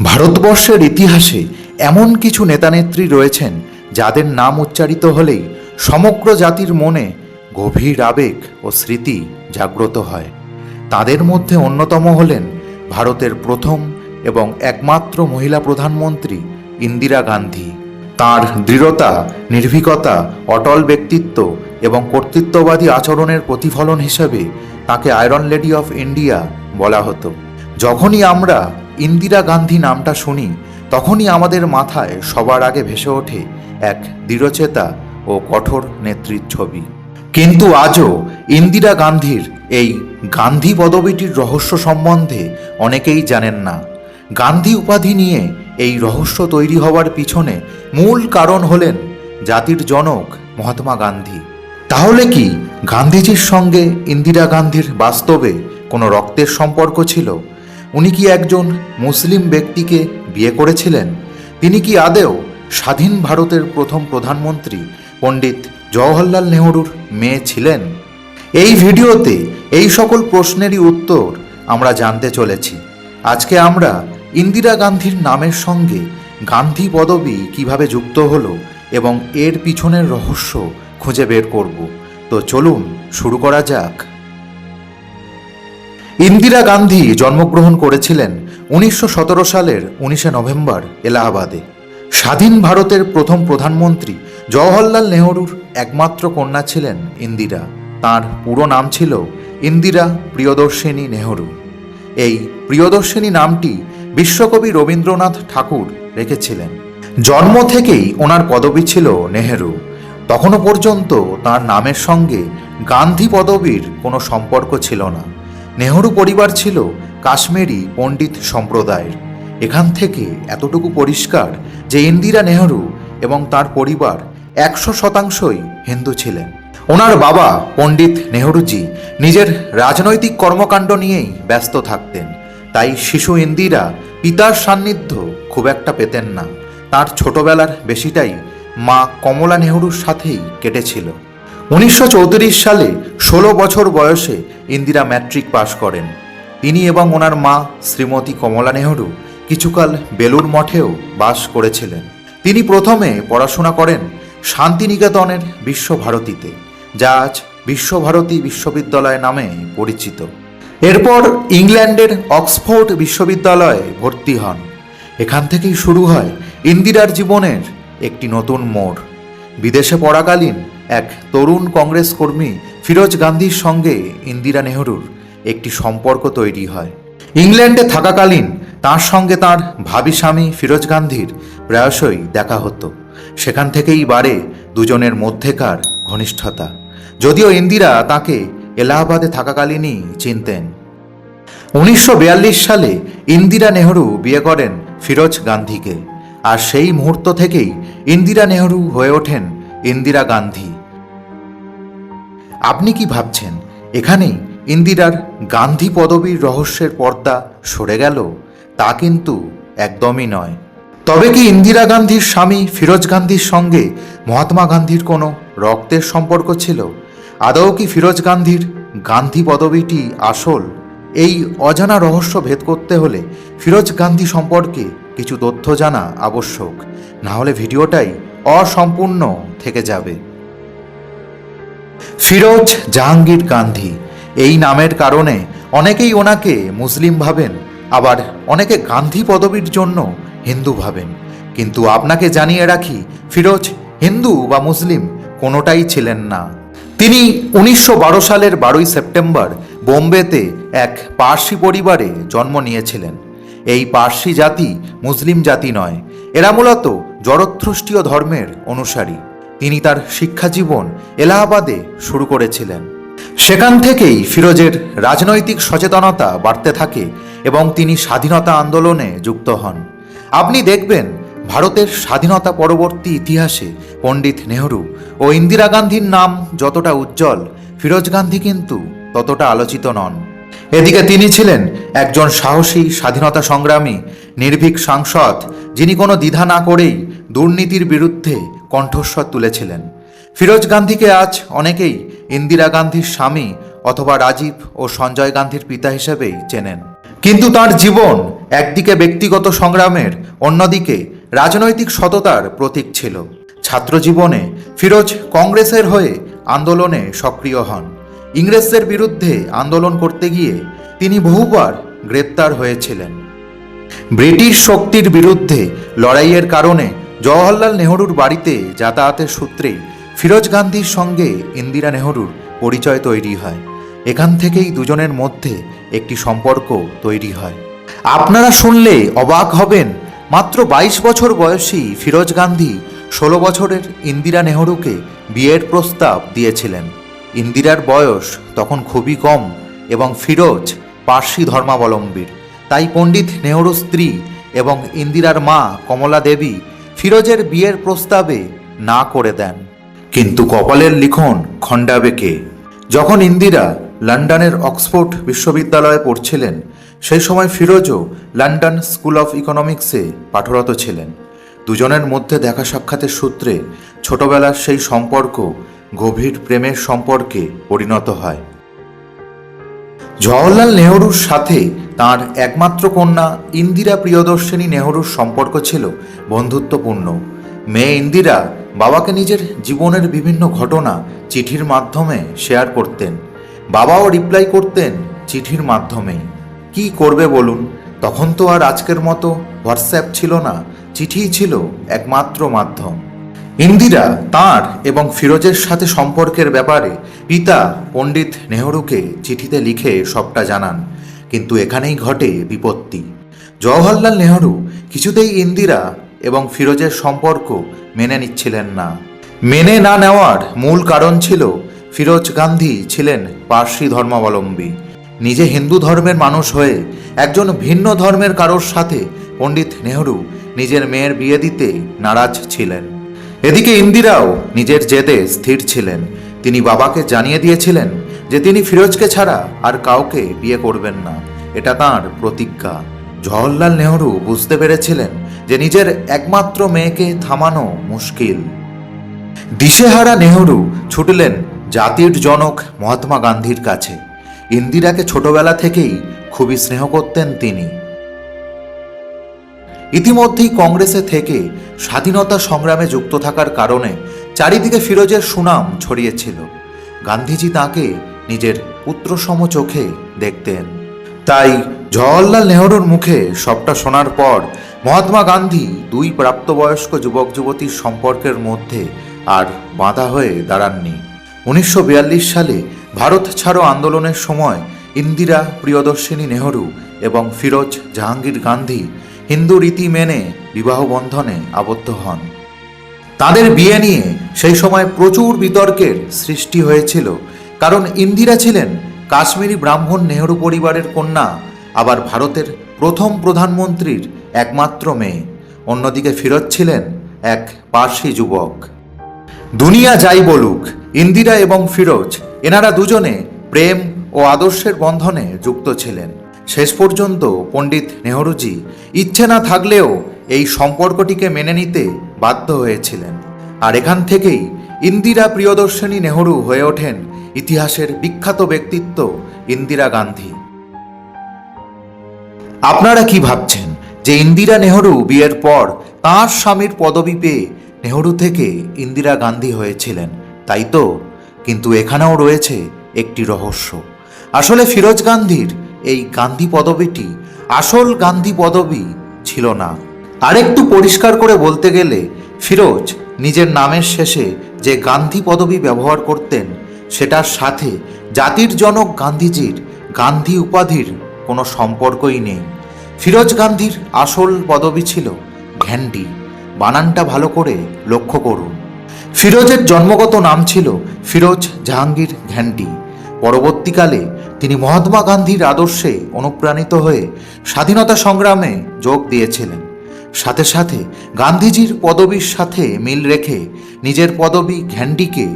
ভারতবর্ষের ইতিহাসে এমন কিছু নেতানেত্রী রয়েছেন যাদের নাম উচ্চারিত হলেই সমগ্র জাতির মনে গভীর আবেগ ও স্মৃতি জাগ্রত হয়। তাদের মধ্যে অন্যতম হলেন ভারতের প্রথম এবং একমাত্র মহিলা প্রধানমন্ত্রী ইন্দিরা গান্ধী। তার দৃঢ়তা, নির্ভীকতা, অটল ব্যক্তিত্ব এবং কর্তৃত্ববাদী আচরণের প্রতিফলন হিসেবে তাকে আয়রন লেডি অফ ইন্ডিয়া বলা হতো। যখনই আমরা ইন্দিরা গান্ধী নামটা শুনি, তখনই আমাদের মাথায় সবার আগে ভেসে ওঠে এক দৃঢ়চেতা ও কঠোর নেত্রীর ছবি। কিন্তু আজও ইন্দিরা গান্ধীর এই গান্ধী পদবীটির রহস্য সম্বন্ধে অনেকেই জানেন না। গান্ধী উপাধি নিয়ে এই রহস্য তৈরি হওয়ার পিছনে মূল কারণ হলেন জাতির জনক মহাত্মা গান্ধী। তাহলে কি গান্ধীজির সঙ্গে ইন্দিরা গান্ধীর বাস্তবে কোনো রক্তের সম্পর্ক ছিল? উনি কি একজন মুসলিম ব্যক্তিকে বিয়ে করেছিলেন? তিনি কি আদেও স্বাধীন ভারতের প্রথম প্রধানমন্ত্রী পণ্ডিত জওহরলাল নেহরুর মেয়ে ছিলেন? এই ভিডিওতে এই সকল প্রশ্নেরই উত্তর আমরা জানতে চলেছি। আজকে আমরা ইন্দিরা গান্ধীর নামের সঙ্গে গান্ধী পদবী কীভাবে যুক্ত হলো এবং এর পিছনের রহস্য খুঁজে বের করব। তো চলুন শুরু করা যাক। ইন্দিরা গান্ধী জন্মগ্রহণ করেছিলেন উনিশশো সতেরো সালের উনিশে নভেম্বর এলাহাবাদে। স্বাধীন ভারতের প্রথম প্রধানমন্ত্রী জওহরলাল নেহরুর একমাত্র কন্যা ছিলেন ইন্দিরা। তার পুরো নাম ছিল ইন্দিরা প্রিয়দর্শিনী নেহরু। এই প্রিয়দর্শিনী নামটি বিশ্বকবি রবীন্দ্রনাথ ঠাকুর রেখেছিলেন। জন্ম থেকেই ওনার পদবী ছিল নেহেরু। তখনও পর্যন্ত তার নামের সঙ্গে গান্ধী পদবীর কোনো সম্পর্ক ছিল না। নেহরু পরিবার ছিল কাশ্মীরি পণ্ডিত সম্প্রদায়ের। এখান থেকে এতটুকু পরিষ্কার যে ইন্দিরা নেহরু এবং তার পরিবার একশো শতাংশই হিন্দু ছিলেন। ওনার বাবা পণ্ডিত নেহরুজি নিজের রাজনৈতিক কর্মকাণ্ড নিয়েই ব্যস্ত থাকতেন। তাই শিশু ইন্দিরা পিতার সান্নিধ্য খুব একটা পেতেন না। তার ছোটবেলার বেশিটাই মা কমলা নেহরুর সাথেই কেটেছিল। উনিশশো চৌত্রিশ সালে ষোলো বছর বয়সে ইন্দিরা ম্যাট্রিক পাশ করেন। তিনি এবং ওনার মা শ্রীমতী কমলা নেহরু কিছুকাল বেলুর মঠেও বাস করেছিলেন। তিনি প্রথমে পড়াশোনা করেন শান্তিনিকেতনের বিশ্বভারতীতে, যা আজ বিশ্বভারতী বিশ্ববিদ্যালয় নামে পরিচিত। এরপর ইংল্যান্ডের অক্সফোর্ড বিশ্ববিদ্যালয়ে ভর্তি হন। এখান থেকেই শুরু হয় ইন্দিরার জীবনের একটি নতুন মোড়। বিদেশে পড়াকালীন এক তরুণ কংগ্রেস কর্মী ফিরোজ গান্ধীর সঙ্গে ইন্দিরা নেহরুর একটি সম্পর্ক তৈরি হয়। ইংল্যান্ডে থাকাকালীন তার সঙ্গে তার ভাবি স্বামী ফিরোজ গান্ধীর প্রায়শই দেখা হতো। সেখান থেকেই বাড়ে দুজনের মধ্যেকার ঘনিষ্ঠতা। যদিও ইন্দিরা তাকে এলাহাবাদে থাকাকালীনই চিনতেন। উনিশশো বিয়াল্লিশ সালে ইন্দিরা নেহরু বিয়ে করেন ফিরোজ গান্ধীকে। আর সেই মুহূর্ত থেকেই ইন্দিরা নেহরু হয়ে ওঠেন ইন্দিরা গান্ধী। আপনি কি ভাবছেন? এখানেই ইন্দিরার গান্ধী পদবীর রহস্যের পর্দা সরে গেল। তা কিন্তু একদমই নয়। তবে কি ইন্দিরা গান্ধীর স্বামী ফিরোজ গান্ধীর সঙ্গে মহাত্মা গান্ধীর কোনো রক্তের সম্পর্ক ছিল? আদৌ কি ফিরোজ গান্ধীর গান্ধী পদবীটি আসল? এই অজানা রহস্য ভেদ করতে হলে ফিরোজ গান্ধী সম্পর্কে কিছু তথ্য জানা আবশ্যক। না হলে ভিডিওটাই অসম্পূর্ণ থেকে যাবে। ফিরোজ জাহাঙ্গীর গান্ধী। এই নামের কারণে অনেকেই ওনাকে মুসলিম ভাবেন, আবার অনেকে গান্ধী পদবীর জন্য হিন্দু ভাবেন। কিন্তু আপনাকে জানিয়ে রাখি, ফিরোজ হিন্দু বা মুসলিম কোনোটাই ছিলেন না। তিনি উনিশশো বারো সালের বারোই সেপ্টেম্বর বোম্বেতে এক পার্সি পরিবারে জন্ম নিয়েছিলেন। এই পার্সি জাতি মুসলিম জাতি নয়, এরা মূলত জরথ্রষ্টীয় ধর্মের অনুসারী। তিনি তার শিক্ষা জীবন এলাহাবাদে শুরু করেছিলেন। সেখান থেকেই ফিরোজের রাজনৈতিক সচেতনতা বাড়তে থাকে এবং তিনি স্বাধীনতা আন্দোলনে যুক্ত হন। আপনি দেখবেন, ভারতের স্বাধীনতা পরবর্তী ইতিহাসে পণ্ডিত নেহরু ও ইন্দিরা গান্ধীর নাম যতটা উজ্জ্বল, ফিরোজ গান্ধী কিন্তু ততটা আলোচিত নন। এদিকে তিনি ছিলেন একজন সাহসী স্বাধীনতা সংগ্রামী, নির্ভীক সাংসদ, যিনি কোনো দ্বিধা না করেই দুর্নীতির বিরুদ্ধে কণ্ঠস্বর তুলেছিলেন। ফিরোজ গান্ধীকে আজ অনেকেই ইন্দিরা গান্ধীর স্বামী অথবা রাজীব ও সঞ্জয় গান্ধীর পিতা হিসেবেই চেনেন। কিন্তু তার জীবন একদিকে ব্যক্তিগত সংগ্রামের, অন্যদিকে রাজনৈতিক সততার প্রতীক ছিল। ছাত্র জীবনে ফিরোজ কংগ্রেসের হয়ে আন্দোলনে সক্রিয় হন। ইংরেজদের বিরুদ্ধে আন্দোলন করতে গিয়ে তিনি বহুবার গ্রেপ্তার হয়েছিলেন। ব্রিটিশ শক্তির বিরুদ্ধে লড়াইয়ের কারণে জওহরলাল নেহরুর বাড়িতে যাতায়াতের সূত্রে ফিরোজ গান্ধীর সঙ্গে ইন্দিরা নেহরুর পরিচয় তৈরি হয়। এখান থেকেই দুজনের মধ্যে একটি সম্পর্ক তৈরি হয়। আপনারা শুনলে অবাক হবেন, মাত্র বাইশ বছর বয়সী ফিরোজ গান্ধী ষোলো বছরের ইন্দিরা নেহরুকে বিয়ের প্রস্তাব দিয়েছিলেন। ইন্দিরার বয়স তখন খুবই কম এবং ফিরোজ পার্সি ধর্মাবলম্বীর। তাই পণ্ডিত নেহরু স্ত্রী এবং ইন্দিরার মা কমলা দেবী ফিরোজের বিয়ের প্রস্তাবে না করে দেন। কিন্তু কপালের লিখন খণ্ডাবেকে যখন ইন্দিরা লন্ডনের অক্সফোর্ড বিশ্ববিদ্যালয়ে পড়ছিলেন, সেই সময় ফিরোজও লন্ডন স্কুল অফ ইকোনমিক্সে পাঠরত ছিলেন। দুজনের মধ্যে দেখা সাক্ষাতের সূত্রে ছোটবেলার সেই সম্পর্ক গভীর প্রেমের সম্পর্কে পরিণত হয়। জওহরলাল নেহরুর সাথে তার একমাত্র কন্যা ইন্দিরা প্রিয়দর্শিনী নেহরুর সম্পর্ক ছিল বন্ধুত্বপূর্ণ। মেয়ে ইন্দিরা বাবাকে নিজের জীবনের বিভিন্ন ঘটনা চিঠির মাধ্যমে শেয়ার করতেন। বাবাও রিপ্লাই করতেন চিঠির মাধ্যমেই। কি করবে বলুন? তখন তো আর আজকের মতো হোয়াটসঅ্যাপ ছিল না, চিঠিই ছিল একমাত্র মাধ্যম। ইন্দিরা তার এবং ফিরোজের সাথে সম্পর্কের ব্যাপারে পিতা পণ্ডিত নেহরুকে চিঠিতে লিখে সবটা জানান, কিন্তু এখানেই ঘটে বিপত্তি। জওহরলাল নেহরু কিছুতেই ইন্দিরা এবং ফিরোজের সম্পর্ক মেনে নিচ্ছিলেন না। মেনে না নেওয়ার মূল কারণ ছিল ফিরোজ গান্ধী ছিলেন পার্সি ধর্মাবলম্বী। নিজে হিন্দু ধর্মের মানুষ হয়ে একজন ভিন্ন ধর্মের কারোর সাথে পণ্ডিত নেহরু নিজের মেয়ের বিয়ে দিতে নারাজ ছিলেন। এদিকে ইন্দিরাও নিজের জেদে স্থির ছিলেন। তিনি বাবাকে জানিয়ে দিয়েছিলেন যে তিনি ফিরোজকে ছাড়া আর কাউকে বিয়ে করবেন না। এটা তাঁর প্রতিজ্ঞা। জওহরলাল নেহরু বুঝতে পেরেছিলেন যে নিজের একমাত্র মেয়েকে থামানো মুশকিল। দিশেহারা নেহরু ছুটলেন জাতির জনক মহাত্মা গান্ধীর কাছে। ইন্দিরাকে ছোটবেলা থেকেই খুবই স্নেহ করতেন তিনি। ইতিমধ্যেই কংগ্রেসে থেকে স্বাধীনতা সংগ্রামে যুক্ত থাকার কারণে চারিদিকে ফিরোজের সুনাম ছড়িয়েছিল। গান্ধীজি তাকে নিজের পুত্রসম চোখে দেখতেন। তাই জওহরলাল নেহরুর মুখে সবটা শোনার পর মহাত্মা গান্ধী দুই প্রাপ্তবয়স্ক যুবক যুবতীর সম্পর্কের মধ্যে আর বাঁধা হয়ে দাঁড়াননি। উনিশশো বিয়াল্লিশ সালে ভারত ছাড়ো আন্দোলনের সময় ইন্দিরা প্রিয়দর্শিনী নেহরু এবং ফিরোজ জাহাঙ্গীর গান্ধী হিন্দু রীতি মেনে বিবাহ বন্ধনে আবদ্ধ হন। তাদের বিয়ে নিয়ে সেই সময় প্রচুর বিতর্কের সৃষ্টি হয়েছিল, কারণ ইন্দিরা ছিলেন কাশ্মীরি ব্রাহ্মণ নেহরু পরিবারের কন্যা, আবার ভারতের প্রথম প্রধানমন্ত্রীর একমাত্র মেয়ে। অন্যদিকে ফিরোজ ছিলেন এক পার্সি যুবক। দুনিয়া যাই বলুক, ইন্দিরা এবং ফিরোজ, এনারা দুজনে প্রেম ও আদর্শের বন্ধনে যুক্ত ছিলেন। শেষ পর্যন্ত পণ্ডিত নেহরুজি ইচ্ছে না থাকলেও এই সম্পর্কটিকে মেনে নিতে বাধ্য হয়েছিলেন। আর এখান থেকেই ইন্দিরা প্রিয়দর্শিনী নেহরু হয়ে ওঠেন ইতিহাসের বিখ্যাত ব্যক্তিত্ব ইন্দিরা গান্ধী। আপনারা কি ভাবছেন যে ইন্দিরা নেহরু বিয়ের পর তাঁর স্বামীর পদবি পেয়ে নেহরু থেকে ইন্দিরা গান্ধী হয়েছিলেন, তাই তো? কিন্তু এখানেও রয়েছে একটি রহস্য। আসলে ফিরোজ গান্ধীর এই গান্ধী পদবিটি আসল গান্ধী পদবি ছিল না। আরেকটু পরিষ্কার করে বলতে গেলে, ফিরোজ নিজের নামের শেষে যে গান্ধী পদবি ব্যবহার করতেন, সেটার সাথে জাতির জনক গান্ধীজির গান্ধী উপাধির কোনো সম্পর্কই নেই। ফিরোজ গান্ধীর আসল পদবি ছিল ঘ্যান্ডি বানানটা ভালো করে লক্ষ্য করুন। ফিরোজের জন্মগত নাম ছিল ফিরোজ জাহাঙ্গীর ঘ্যান্ডি পরবর্তীকালে তিনি মহাত্মা গান্ধীর আদর্শে অনুপ্রাণিত হয়ে স্বাধীনতা সংগ্রামে যোগ দিয়েছিলেন। সাথে সাথে গান্ধীজির পদবীর সাথে মিল রেখে নিজের পদবী ঘ্যান্ডিকে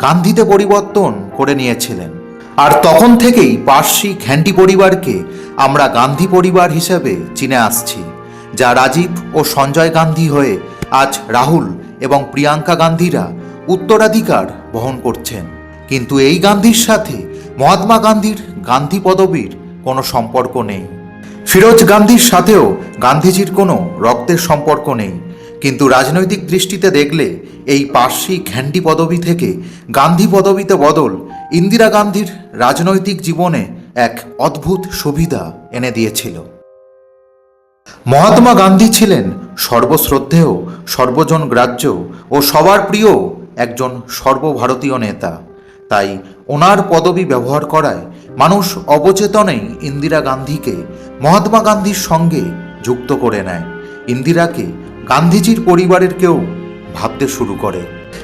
গান্ধীতে পরিবর্তন করে নিয়েছিলেন। আর তখন থেকেই পার্সি ঘ্যান্ডি পরিবারকে আমরা গান্ধী পরিবার হিসেবে চিনে আসছি, যা রাজীব ও সঞ্জয় গান্ধী হয়ে আজ রাহুল এবং প্রিয়াঙ্কা গান্ধীরা উত্তরাধিকার বহন করছেন। কিন্তু এই গান্ধীর সাথে মহাত্মা গান্ধীর গান্ধী পদবীর কোনো সম্পর্ক নেই। ফিরোজ গান্ধীর সাথেও গান্ধীজির কোনো রক্তের সম্পর্ক নেই। কিন্তু রাজনৈতিক দৃষ্টিতে দেখলে এই পার্শ্বিক ঘ্যান্ডি পদবি থেকে গান্ধী পদবিতে বদল ইন্দিরা গান্ধীর রাজনৈতিক জীবনে এক অদ্ভুত সুবিধা এনে দিয়েছিল। মহাত্মা গান্ধী ছিলেন সর্বশ্রদ্ধেয়, সর্বজন গ্রাহ্য ও সবার প্রিয় একজন সর্বভারতীয় নেতা। তাই ওনার পদবি ব্যবহার করায় মানুষ অবচেতনেই ইন্দিরা গান্ধীকে মহাত্মা গান্ধীর সঙ্গে যুক্ত করে নেয়। ইন্দিরাকে গান্ধীজির পরিবারের কেউ ভাবতে শুরু করে।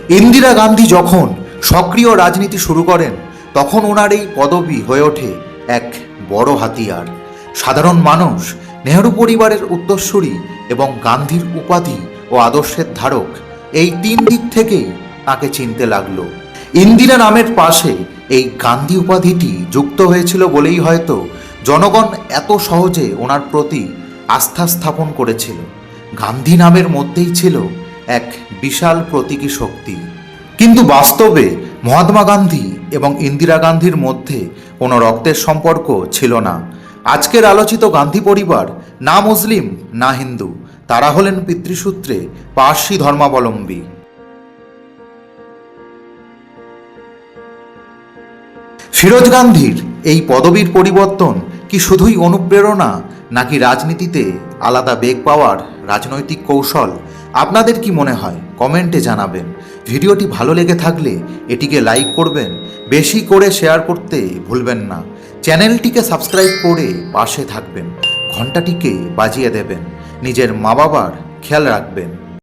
ইন্দিরা গান্ধী যখন সক্রিয় রাজনীতি শুরু করেন, তখন ওনার এই পদবি হয়ে ওঠে এক বড় হাতিয়ার। সাধারণ মানুষ, নেহরু পরিবারের উত্তরসূরি এবং গান্ধীর উপাধি ও আদর্শের ধারক এই তিন দিক থেকেই তাকে চিনতে লাগল। ইন্দিরা নামের পাশে এই গান্ধী উপাধিটি যুক্ত হয়েছিল বলেই হয়তো জনগণ এত সহজে ওনার প্রতি আস্থা স্থাপন করেছিল। গান্ধী নামের মধ্যেই ছিল এক বিশাল প্রতীকী শক্তি। কিন্তু বাস্তবে মহাত্মা গান্ধী এবং ইন্দিরা গান্ধীর মধ্যে কোনো রক্তের সম্পর্ক ছিল না। আজকের আলোচিত গান্ধী পরিবার না মুসলিম, না হিন্দু, তারা হলেন পিতৃসূত্রে পার্সি ধর্মাবলম্বী। ফিরোজ গান্ধীর এই পদবীর পরিবর্তন কি শুধুই অনুপ্রেরণা নাকি রাজনীতিতে আলাদা বেগ পাওয়ার রাজনৈতিক কৌশল? আপনাদের কি মনে হয়? কমেন্টে জানাবেন। ভিডিওটি ভালো লেগে থাকলে এটিকে লাইক করবেন। বেশি করে শেয়ার করতে ভুলবেন না। চ্যানেলটিকে সাবস্ক্রাইব করে পাশে থাকবেন। ঘন্টাটিকে বাজিয়ে দেবেন। নিজের মা বাবার খেয়াল রাখবেন।